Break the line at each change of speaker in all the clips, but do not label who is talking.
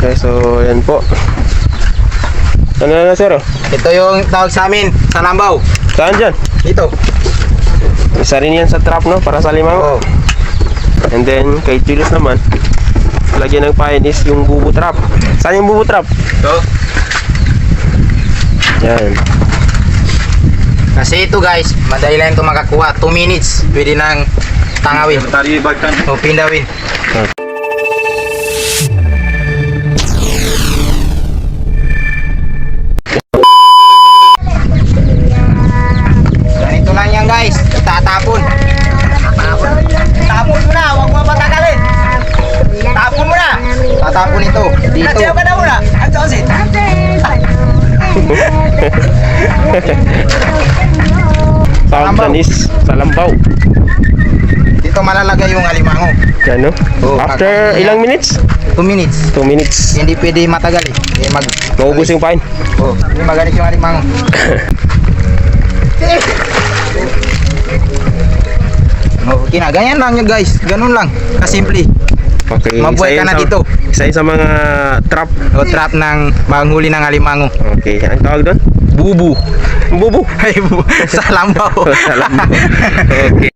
Okay, so yan po. Ano na sir? oh?
Ito yung tawag sa amin, sa Lambaw.
Saan dyan?
Ito.
Isa rin yan sa trap, no? Para sa limango.
Oh.
And then, kay Julius naman, lagyan ng is yung bubo trap. Saan yung bubo trap?
Ito.
Yan.
Kasi ito guys, madali lang ito makakuha. 2 minutes, pwede nang tangawin.
Tari bagtan.
O pindawin. Ganito Salambaw.
dyan is salambaw.
Dito malalagay yung alimango.
Yan, no?
Oh,
After
kakain
ilang minutes?
2 minutes.
2 minutes.
Hindi pwede matagal eh. Mag
Maubos yung pain.
Oh, hindi magalit yung alimango. oh, okay na. Ganyan lang yun guys. Ganun lang. Kasimple.
Okay.
Mabuhay ka na
sa-
dito.
Isa sa mga trap.
O trap ng manghuli ng alimango.
Okay. Ang tawag doon?
Bubu.
Bubo.
Ay, bu- sa lambaw.
Salambaw. okay.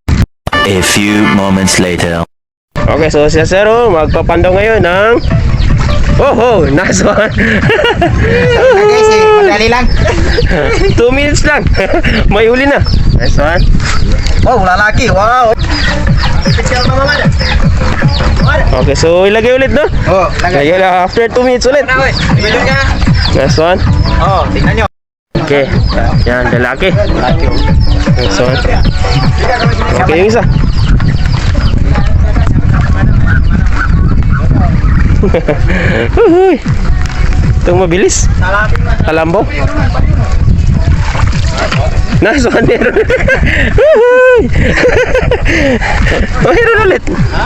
A few moments later.
Okay, so si Sero magpapandaw ngayon ng Oh, oh, nice one.
Na, guys eh, madali lang.
2 minutes lang. May huli na. Nice one.
Oh, lalaki. Wow.
Okay, so ilagay ulit, no?
Oh, lagay.
Lagay lang after 2 minutes ulit. Nice one.
Oh, tingnan nyo.
Okay. Yan, lalaki.
Lalaki.
So, okay yung isa. Uy. Itong mabilis. Kalambo. Nice one, meron. Meron ulit. Ha?